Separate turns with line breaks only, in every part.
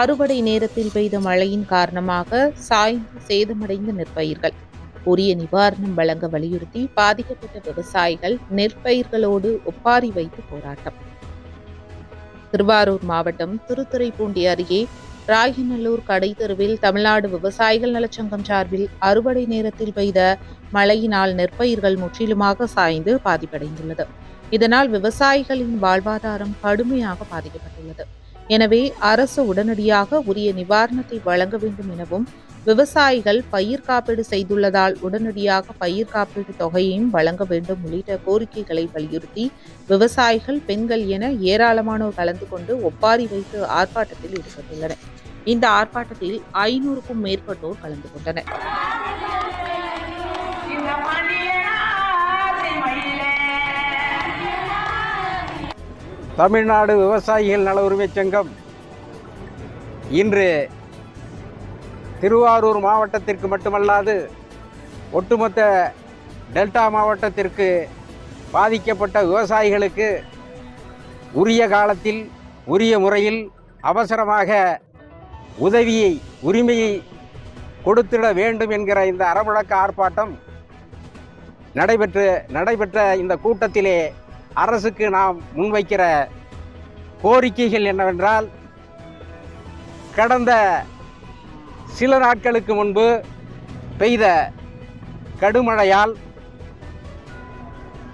அறுவடை நேரத்தில் பெய்த மழையின் காரணமாக சாய்ந்து சேதமடைந்த நெற்பயிர்கள். உரிய நிவாரணம் வழங்க வலியுறுத்தி பாதிக்கப்பட்ட விவசாயிகள் நெற்பயிர்களோடு ஒப்பாரி வைத்து போராட்டம். திருவாரூர் மாவட்டம் திருத்துறைப்பூண்டி அருகே ராயநல்லூர் கடை தெருவில் தமிழ்நாடு விவசாயிகள் நலச்சங்கம் சார்பில் அறுவடை நேரத்தில் பெய்த மழையினால் நெற்பயிர்கள் முற்றிலுமாக சாய்ந்து பாதிப்படைந்துள்ளது. இதனால் விவசாயிகளின் வாழ்வாதாரம் கடுமையாக பாதிக்கப்பட்டுள்ளது. எனவே அரசு உடனடியாக உரிய நிவாரணத்தை வழங்க வேண்டும் எனவும் விவசாயிகள் பயிர் காப்பீடு செய்துள்ளதால் உடனடியாக பயிர் காப்பீடு தொகையையும் வழங்க வேண்டும் உள்ளிட்ட கோரிக்கைகளை வலியுறுத்தி விவசாயிகள் பெண்கள் என ஏராளமானோர் கலந்து கொண்டு ஒப்பாரி வைத்து ஆர்ப்பாட்டத்தில் ஈடுபட்டுள்ளனர். இந்த ஆர்ப்பாட்டத்தில் ஐநூறுக்கும் மேற்பட்டோர் கலந்து கொண்டனர்.
தமிழ்நாடு விவசாயிகள் நல உரிமைச் சங்கம் இன்று திருவாரூர் மாவட்டத்திற்கு மட்டுமல்லாது ஒட்டுமொத்த டெல்டா மாவட்டத்திற்கு பாதிக்கப்பட்ட விவசாயிகளுக்கு உரிய காலத்தில் உரிய முறையில் அவசரமாக உதவியை உரிமையை கொடுத்திட வேண்டும் என்கிற இந்த அறமுழக்க ஆர்ப்பாட்டம் நடைபெற்று நடைபெற்ற இந்த கூட்டத்திலே அரசுக்கு நாம் முன்வைக்கிற கோரிக்கைகள் என்னவென்றால் கடந்த சில நாட்களுக்கு முன்பு பெய்த கடுமழையால்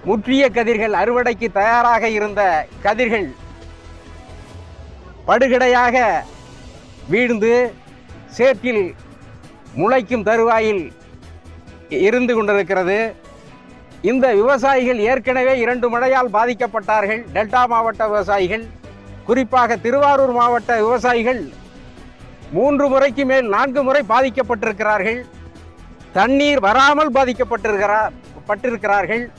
முற்றிய கதிர்கள் அறுவடைக்கு தயாராக இருந்த கதிர்கள் படுகடையாக வீழ்ந்து சேற்றில் முளைக்கும் தருவாயில் இருந்து கொண்டிருக்கிறது. இந்த விவசாயிகள் ஏற்கனவே இரண்டு மழையால் பாதிக்கப்பட்டார்கள். டெல்டா மாவட்ட விவசாயிகள் குறிப்பாக திருவாரூர் மாவட்ட விவசாயிகள் மூன்று முறைக்கு மேல் நான்கு முறை பாதிக்கப்பட்டிருக்கிறார்கள். தண்ணீர் வராமல் பாதிக்கப்பட்டிருக்கிறார் பட்டிருக்கிறார்கள்.